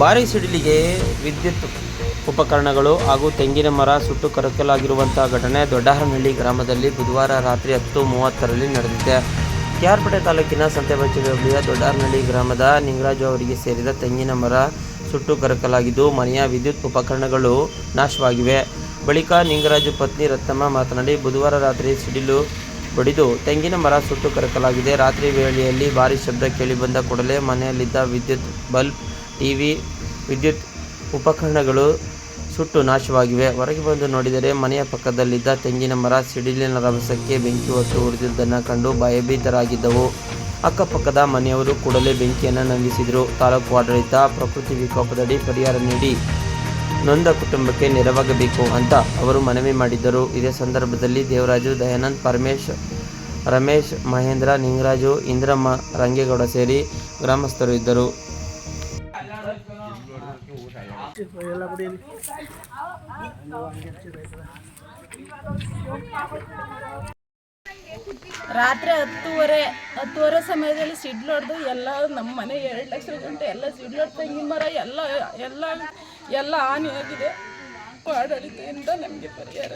ಭಾರೀ ಸಿಡಿಲಿಗೆ ವಿದ್ಯುತ್ ಉಪಕರಣಗಳು ಹಾಗೂ ತೆಂಗಿನ ಮರ ಸುಟ್ಟು ಕರಕಲಾಗಿರುವಂತಹ ಘಟನೆ ದೊಡ್ಡಹರನಹಳ್ಳಿ ಗ್ರಾಮದಲ್ಲಿ ಬುಧವಾರ ರಾತ್ರಿ ಹತ್ತು ಮೂವತ್ತರಲ್ಲಿ ನಡೆದಿದೆ. ಕೆಆರ್ಪೇಟೆ ತಾಲೂಕಿನ ಸಂತೆಬಚ್ಚಿ ಹೋಬಳಿಯ ದೊಡ್ಡಹರನಹಳ್ಳಿ ಗ್ರಾಮದ ನಿಂಗರಾಜು ಅವರಿಗೆ ಸೇರಿದ ತೆಂಗಿನ ಮರ ಸುಟ್ಟು ಕರಕಲಾಗಿದ್ದು, ಮನೆಯ ವಿದ್ಯುತ್ ಉಪಕರಣಗಳು ನಾಶವಾಗಿವೆ. ಬಳಿಕ ನಿಂಗರಾಜು ಪತ್ನಿ ರತ್ನಮ್ಮ ಮಾತನಾಡಿ, ಬುಧವಾರ ರಾತ್ರಿ ಸಿಡಿಲು ಬಡಿದು ತೆಂಗಿನ ಮರ ಸುಟ್ಟು ಕರಕಲಾಗಿದೆ. ರಾತ್ರಿ ವೇಳೆಯಲ್ಲಿ ಭಾರಿ ಶಬ್ದ ಕೇಳಿಬಂದ ಕೂಡಲೇ ಮನೆಯಲ್ಲಿದ್ದ ವಿದ್ಯುತ್ ಬಲ್ಬ್ ಟಿವಿ ವಿದ್ಯುತ್ ಉಪಕರಣಗಳು ಸುಟ್ಟು ನಾಶವಾಗಿವೆ. ಹೊರಗೆ ಬಂದು ನೋಡಿದರೆ ಮನೆಯ ಪಕ್ಕದಲ್ಲಿದ್ದ ತೆಂಗಿನ ಮರ, ಸಿಡಿಲಿನ ರಭಸಕ್ಕೆ ಬೆಂಕಿ ಹೊತ್ತು ಉರಿದಿದ್ದನ್ನು ಕಂಡು ಭಯಭೀತರಾಗಿದ್ದವು. ಅಕ್ಕಪಕ್ಕದ ಮನೆಯವರು ಕೂಡಲೇ ಬೆಂಕಿಯನ್ನು ನಂದಿಸಿದರು. ತಾಲೂಕು ಆಡಳಿತ ಪ್ರಕೃತಿ ವಿಕೋಪದಡಿ ಪರಿಹಾರ ನೀಡಿ ನೊಂದ ಕುಟುಂಬಕ್ಕೆ ನೆರವಾಗಬೇಕು ಅಂತ ಅವರು ಮನವಿ ಮಾಡಿದ್ದರು. ಇದೇ ಸಂದರ್ಭದಲ್ಲಿ ದೇವರಾಜು, ದಯಾನಂದ್, ಪರಮೇಶ್, ರಮೇಶ್, ಮಹೇಂದ್ರ, ನಿಂಗರಾಜು, ಇಂದ್ರಮ್ಮ, ರಂಗೇಗೌಡ ಸೇರಿ ಗ್ರಾಮಸ್ಥರು ಇದ್ದರು. ರಾತ್ರಿ ಹತ್ತುವರೆ ಹತ್ತುವರೆ ಸಮಯದಲ್ಲಿ ಸಿಡ್ಲೊಡ್ದು ಎಲ್ಲ ನಮ್ಮ ಮನೆ ಎರಡು ಲಕ್ಷ ಗಂಟೆ ಎಲ್ಲ ಸಿಡ್ಲೊಡ್ ತೆಂಗಿನ ಮರ, ಎಲ್ಲ ಎಲ್ಲ ಎಲ್ಲ ಹಾನಿಯಾಗಿದೆ. ಆಡಳಿತದಿಂದ ನಮಗೆ ಪರಿಹಾರ